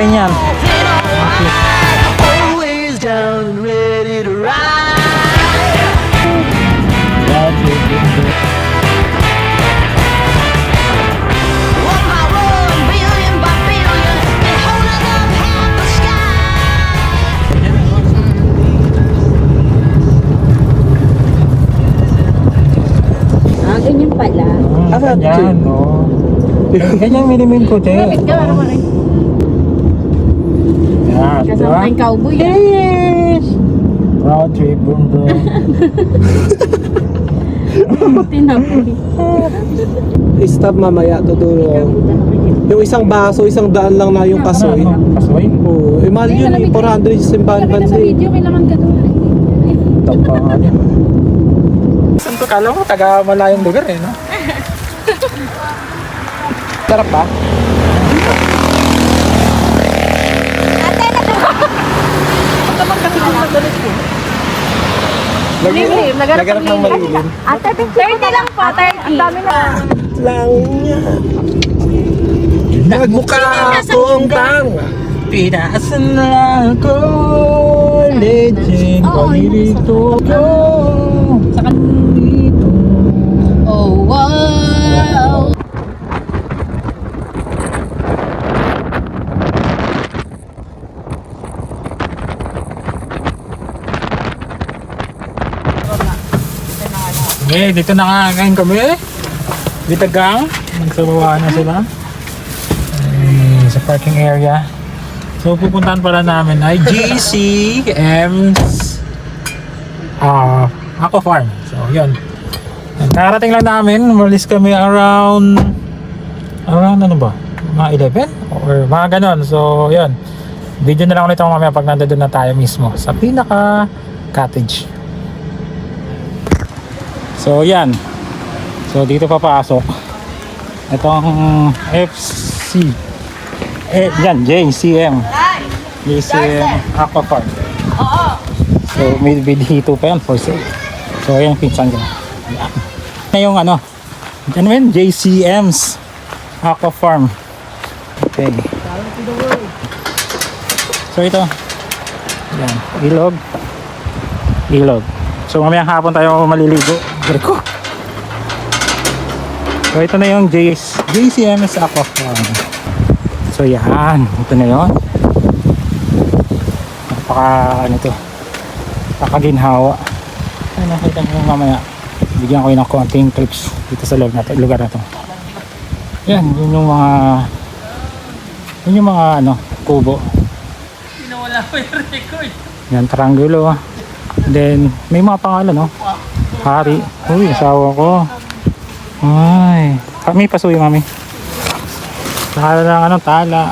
the sky. Ah, ganyan pala. Ah, ganyan, no. Ganyan minimin ko, te. Kapit ka, ano rin. Yan, di Kasama ba? tayong cowboy. ah. Yes! Round trip, boom, boom. Tinapoy. Stop mamaya, tutulong. Yung isang baso, isang daan lang na yung kasoy. Ano? Kasoy? Oo, eh mahal yun eh, 400 yung simbahan na sa bansi. video, kailangan ka doon. Tapangan yan. Saan to? Kala mo, taga malayong lugar eh, no? Sarap ba? Lilim, nagarap ng malilim. Ate, 30 lang po, 30. Ang dami na. Lang niya. Nagmukha akong tanga. Pinasan na ako, legend, palilito ko. Sa kanito. Oh, wow. Okay, dito nakakain kami. Dito gang. Nagsabawa na sila. Ay, sa parking area. So pupuntahan pala namin ay GCM's ah Aqua Farm. So yun. Nakarating lang namin. Umalis kami around around ano ba? Mga 11 or mga ganon. So yun. Video na lang ulit ako mamaya pag nandun na tayo mismo sa pinaka cottage. So yan. So dito papasok. Itong FC. Eh, yan, JCM. JCM Aqua Farm. So may dito pa yan for sale. So yan, pinsan ko. Na yung ano. Ano yun? JCM's Aqua Farm. Okay. So ito. Yan. Ilog. Ilog. So mamayang hapon tayo maliligo. Dari ko. So ito na yung JS, JCMS Aqua Farm. So yan. Ito na yon. Napaka ano to. Nakaginhawa. Ay nakita nyo mamaya. Bigyan ko yun ng konting clips dito sa loob na to, lugar na to. Yan. Yun yung mga yun yung mga ano kubo. Yan, triangulo. Then, may mga pangalan, no? Hari. Uy, asawa ko. Ay. Kami, pasuyo kami. Nakala ng ano, tala.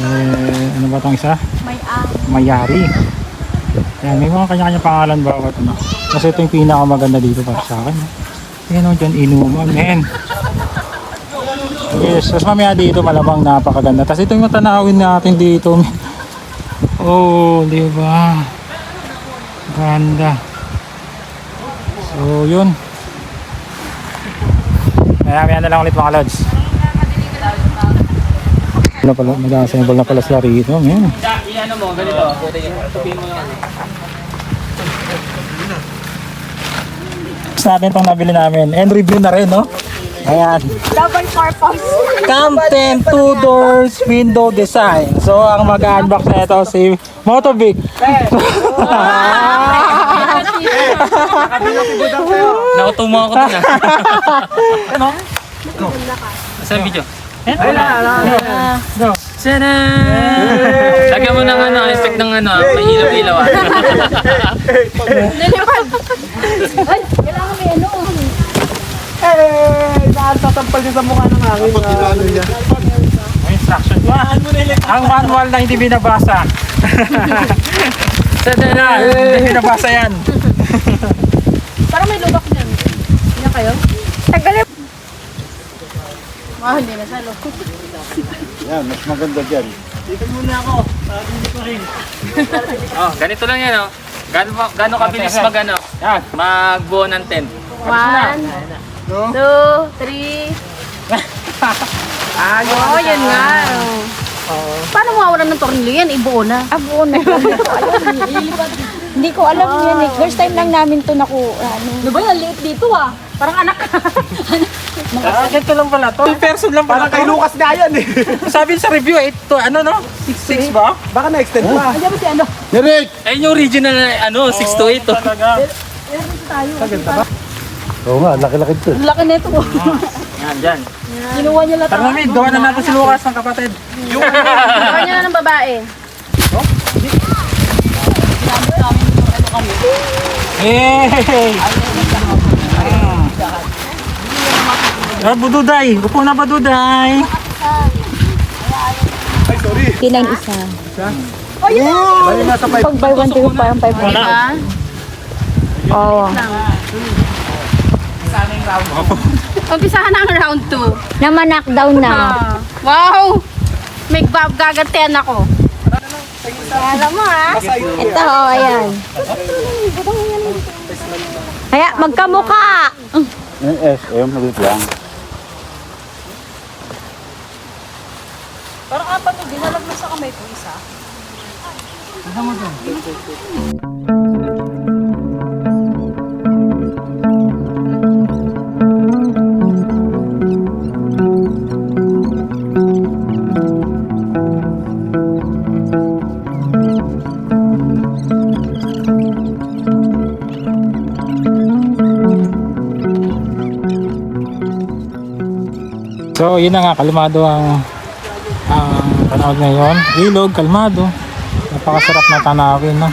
Eh, ano ba itong isa? May ang. Mayari. Yan, may mga kanya-kanya pangalan bawat ano. Kasi ito yung pinakamaganda dito para sa akin. no? Yan o, dyan inuman. Men. Yes, tapos mamaya dito malamang napakaganda. Tapos ito yung matanawin natin dito. Oh, di ba? Ganda. So, yun. Maya-maya na lang ulit mga lods. Ano pala, mag-assemble na pala sila rito, men. Iano mo, ganito. Tupin mo yung ano. Tapos natin itong nabili namin. And review na rin, no? Ayan. Double purpose. Campten two doors window design. So, ang mag-unbox na ito si Motovic. Nakutumo ako dun ah. ano? Saan video? Go. Tada! Lagyan mo ng ano, effect ng ano, ah, may ilaw-ilaw ah. Ay, kailangan may ano. Eh, saan tatampal din sa mukha ng hangin. ah, ano niya. May instruction. Ang manual na hindi binabasa. Tada! Hindi binabasa yan. May lubak dyan. Hindi na kayo? Tagalip. Ah, hindi na sa loob. Yan, mas maganda dyan. Oh, ganito lang yan oh. Gano'n pa- gano'n kabilis mag ano? Yan. Magbuo ng tent. One, two, three. Ah, Oh, yan nga. Oh. Paano mawawalan ng tornilyo yan? Ibuo na. Ah, buo na. Hindi ko alam yan eh. First time lang namin to naku, ano. Ano ba yan? Liit dito ah. Parang anak. Ah, ganito lang pala to. Two person lang pala Parang kay Lucas nga yan eh. Sabi sa review, 8 to, ano no? 6 ba? Baka na-extend pa. Andiyan ba si ano? Ayun yung original na ano, 6 to 8 to. Talaga. Oo nga, laki-laki to. Laki nito. Yan, dyan. Kinuha niya lahat. Tara mami, gawa na natin si Lucas ng kapatid. Kinuha niya na ng babae. Hey! Ah, Bududay! Upo na Bududay! Kinain isa. Bali nasa 5. Pag buy one, two, parang 500. Diba? Oo. Umpisahan na ang round 2. Naman knockdown na. Ah. Wow! May bab gagantihan ako. Alam mo ah. Ito, oh, ayan. Kaya, magkamuka! Parang apat mo, dinalag mo sa kamay ko isa. So, yun na nga, kalmado ang ang panahon ngayon. Ilog, kalmado. Napakasarap na tanawin, no?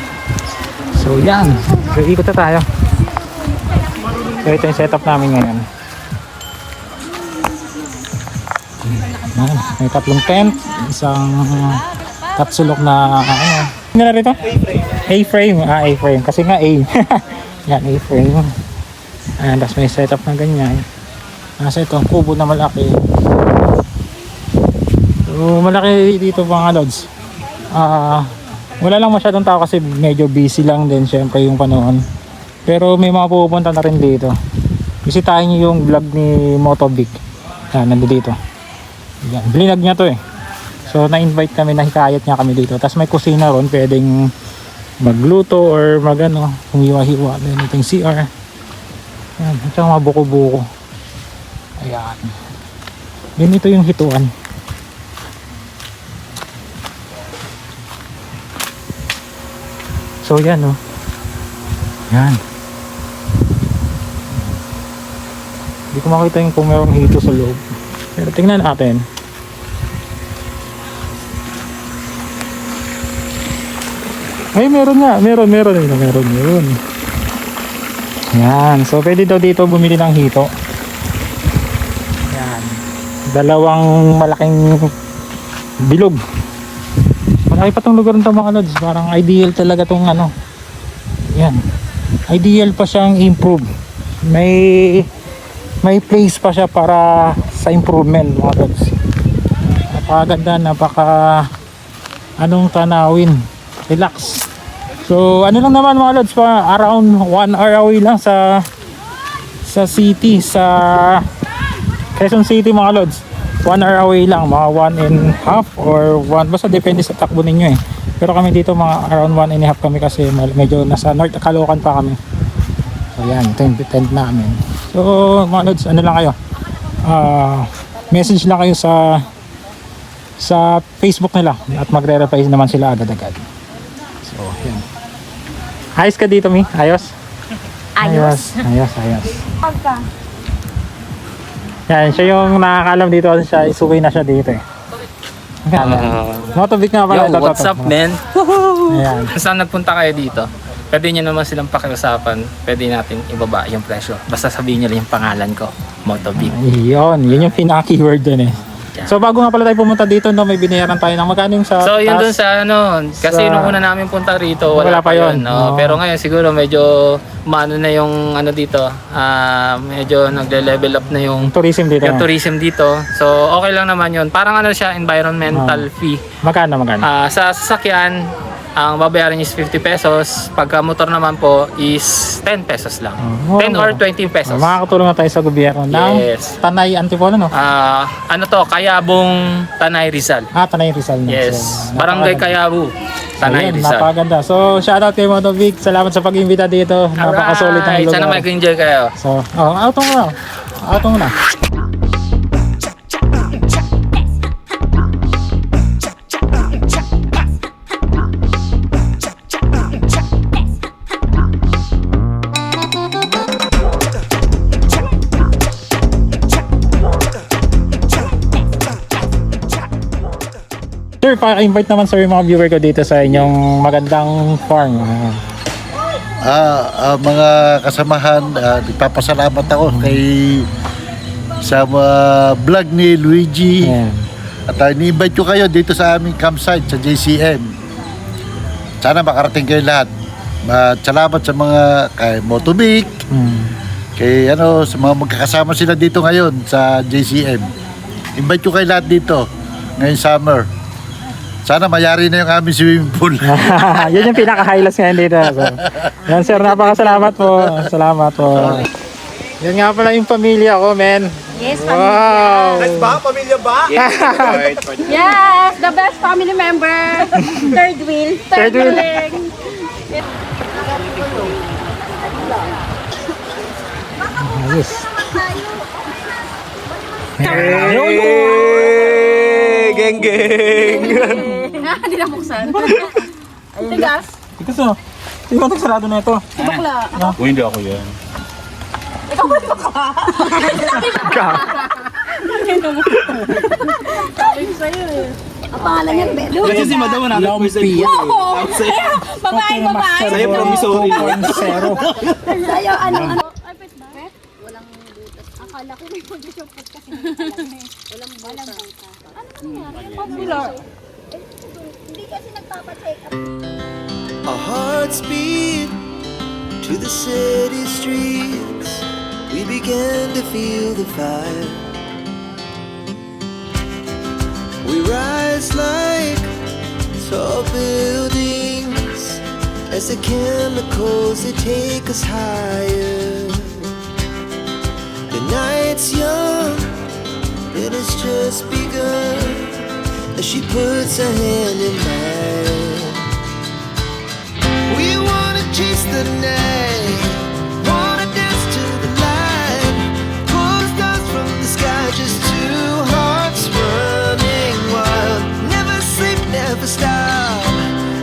So, yan. So, ikot na tayo. So, ito yung setup namin ngayon. Yan. May tatlong tent, isang tatsulok na ano. Ano na rito? A-frame. Ah, A-frame. Kasi nga A. yan, A-frame. Ayan, tapos may setup na ganyan. Nasa ito, ang kubo na malaki. So, malaki dito mga lods. Ah, wala lang masyadong tao kasi medyo busy lang din syempre yung panahon. Pero may mga pupunta na rin dito. Bisitahin niyo yung vlog ni Motobic. Yan, nandito dito. Yan, blinag niya to eh. So, na-invite kami, nahikayat niya kami dito. Tapos may kusina ron, pwedeng magluto or magano, humiwa-hiwa. Then ito CR. Yan, at saka mga buko-buko. Ayan. Ganito yung hituan. So yan oh. Yan. Hindi ko makita yung kung merong hito sa loob. Pero tingnan natin. Ay, meron nga. Meron, meron. Meron, meron, meron. Yan. So, pwede daw dito bumili ng hito. Yan. Dalawang malaking bilog. Malaki pa tong lugar nito mga lods. Parang ideal talaga tong ano. Yan. Ideal pa siyang improve. May may place pa siya para sa improvement mga lods. Napakaganda, napaka anong tanawin. Relax. So ano lang naman mga lods pa around 1 hour away lang sa sa city sa Quezon City mga lods 1 hour away lang mga 1 and half or 1 basta depende sa takbo ninyo eh. Pero kami dito mga around 1 and a half kami kasi medyo nasa north Caloocan pa kami. So yan ito yung tent namin. So mga lods ano lang kayo? Ah message lang kayo sa sa Facebook nila at magre-reply naman sila agad-agad. So yan. Ayos ka dito mi? Ayos? Ayos. Ayos ayos yan, siya yung nakakalam dito kasi siya, isuwi na siya dito eh. Uh, Motobic nga pala. Yo, ito, what's ito. up, man? Ayan. Saan nagpunta kayo dito? Pwede nyo naman silang pakiusapan. Pwede natin ibaba yung presyo. Basta sabihin nyo lang yung pangalan ko. Motobic. Yun, yun yung pinaka-keyword dun eh. So bago nga pala tayo pumunta dito, no, may binayaran tayo ng magkano yung sa So yun dun sa ano, kasi Sa- nung una namin punta rito, wala, Wala pa yun. yun. no? Oo. Pero ngayon siguro medyo maano na yung ano dito, ah medyo nagle-level up na yung, tourism dito. yung tourism dito. So okay lang naman yun. Parang ano siya, environmental fee. Magkano, magkano? Ah, sa sasakyan, ang babayaran is 50 pesos. Pagka motor naman po is 10 pesos lang. Oh, 10 or mura. 20 pesos. Makakatulong na tayo sa gobyerno ng Yes. Tanay Antipolo, no? Ah, ano to? Kayabong Tanay Rizal. Ah, Tanay Rizal. na. Yes. So, Barangay. Kayabu. Tanay Ayun, Rizal. Napakaganda. So, shoutout kay Moto Vic. Salamat sa pag-imbita dito. Napakasolid ng lugar. sana mag-enjoy kayo. So, oh, auto mo na. Auto mo Sir, pa-invite naman sir yung mga viewer ko dito sa inyong magandang farm. Ah, Ah, ah, mga kasamahan, ah, nagpapasalamat ako kay sa mga vlog ni Luigi. Ayan. At uh, ni-invite ko kayo dito sa aming campsite sa JCM. Sana makarating kayo lahat. At salamat sa mga kay Motobic, Hmm. kay ano, sa mga magkakasama sila dito ngayon sa JCM. Invite ko kayo lahat dito ngayong summer. Sana mayari na yung aming swimming pool. Yun yung pinaka-highlights ngayon dito. So, yan sir, napakasalamat po. Salamat po. Yan nga pala yung pamilya ko, men. Yes, Wow! Ba, pamilya ba? Yes, the best family member. Third wheel. Third wheel. leg. Ayos. Hey, geng geng. Hindi na buksan. Tigas. Ikaw so, sino ba sarado na ito? Ang pangalan niya, Belo. Kasi si Madam na Lumpy. Babae, babae. Sa'yo promissory. 2.0. Sa'yo, ano, ano? Ay, pet ba? Walang butas. Akala ko may pag-shop kasi hindi ko alam eh. Walang butas. Ano nangyari? Popular. Kasi up. Our hearts beat to the city streets. We began to feel the fire. We rise like tall buildings as the chemicals they take us higher. The night's young, it has just begun as she puts her hand in mine. We wanna chase the night, wanna dance to the light, pull the from the sky, just two hearts running wild. Never sleep, never stop.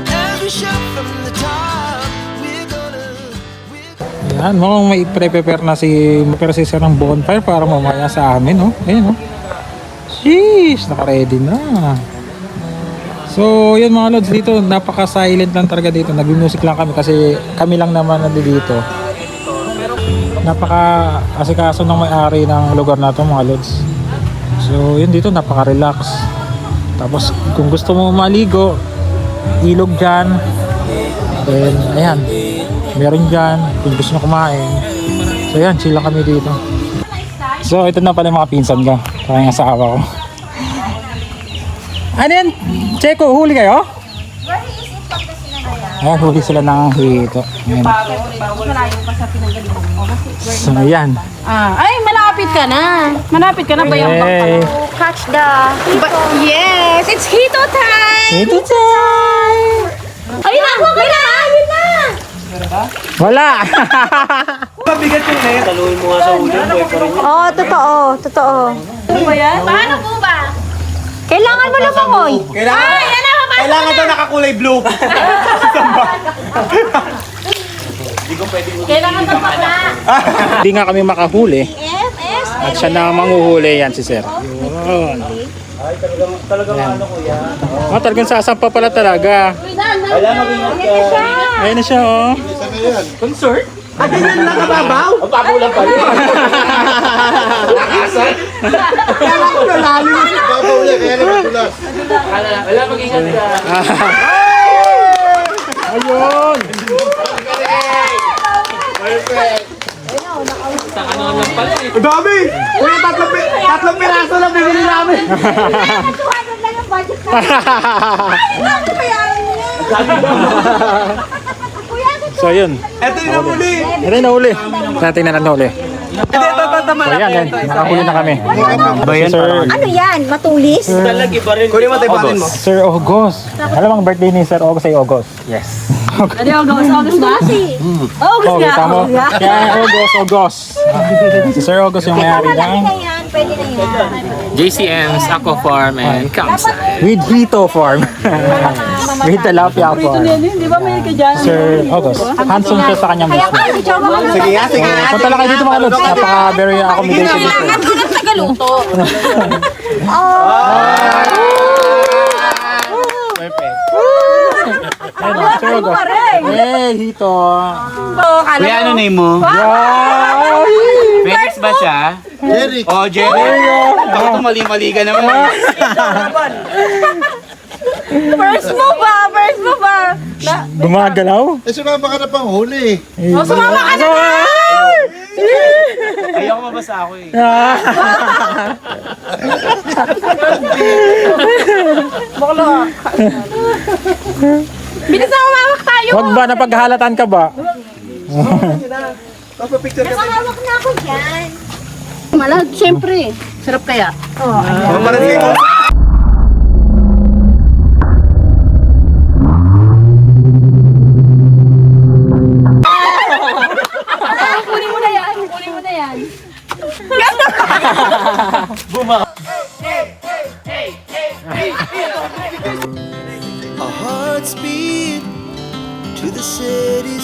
As we from the top, we're gonna, we're gonna. Yan, mukhang may prepare na si, pero si ng bonfire para mamaya sa amin, oh. Ayun, oh. Sheesh, naka-ready na. So, yun mga lods, dito napaka-silent lang talaga dito. Nag-music lang kami kasi kami lang naman nandito. Napaka-asikaso ng may-ari ng lugar na to mga lods. So, yun dito napaka-relax. Tapos, kung gusto mo maligo, ilog dyan. Then, ayan. Meron dyan. Kung gusto nyo kumain. So, ayan. Chill lang kami dito. So, ito na pala yung mga pinsan ko. Kaya yung asawa ko. Ano yan? Checo, huli kayo? Ayan, huli sila ng hito. Ayan. So, ayan. Ah, ay, malapit ka na. Malapit ka na ba yung Yay! Catch the yes, it's Hito time! Hito time! Ayun na, may na! Ayun na! Wala! Mabigat yung net. Taluin mo nga sa ulo, boy pa rin. Oo, totoo. Totoo. Paano po ba? Kailangan mo lumangoy. Kailangan, Ay, yan na, papasok kailangan daw nakakulay blue. Kailangan ng papa. Hindi nga kami makahuli. At siya na ang manguhuli yan si Sir. Yun. Ay, talagang, talagang ano ko yan. Oh, talagang sasampa pala talaga. Mag-ingat ka. Ayun na siya, oh. Concert? Ah, ganyan lang kababaw? Ang pabulan pa rin. Nakasan? Kailangan ko nalalim. Babaw niya, kaya naman tulas. Wala, mag-ingat ka. Ayun! Ang dami! Kuya, tatlong, pi- tatlong piraso lang bibili namin. 200 lang yung budget na. Ay, bakit bayaran yan? So yun. Ito yung nahuli. Ito yung nahuli. Natin na lang nahuli. Ito, ito, ito, ito, So yan, yan. Nakahuli na kami. Sir, Ano yan? Matulis? Kunin mo tayo batin mo. Sir August. Alam mo ang birthday ni Sir August ay August. Yes. Ano yung August? August ba? Oh, kita mo. Yan, August, August. Si Sir August yung mayari Malaki ng na yan. Pwede na yan. JCM's Aqua Farm and Campsite. with Hito Farm. with Tilapia Farm. Di ba may ka dyan? Sir August. Handsome siya sa kanyang Kaya business. Sige nga, sige nga. Punta lang kayo dito mga lods. Napaka very accommodating dito. ko ng tagaluto. Ayun, Sir August. Hey, Hito. Kuya, ano name mo? Wow! Ba siya? Eric, Oh, Jerry. Ako mali-mali ka naman. First mo ba? First mo ba? Gumagalaw? eh sumama ka na pang huli. Oh, sumama ka na! Ayoko mabasa ako eh. Bilis na umawak tayo. Huwag ba, napaghalatan ka ba? Papapicture ka tayo. Hawak na ako dyan. Malad, syempre. Sarap kaya. Mamarating mo. Kunin mo na yan. Kunin mo na yan. Our hearts beat to the city streets. We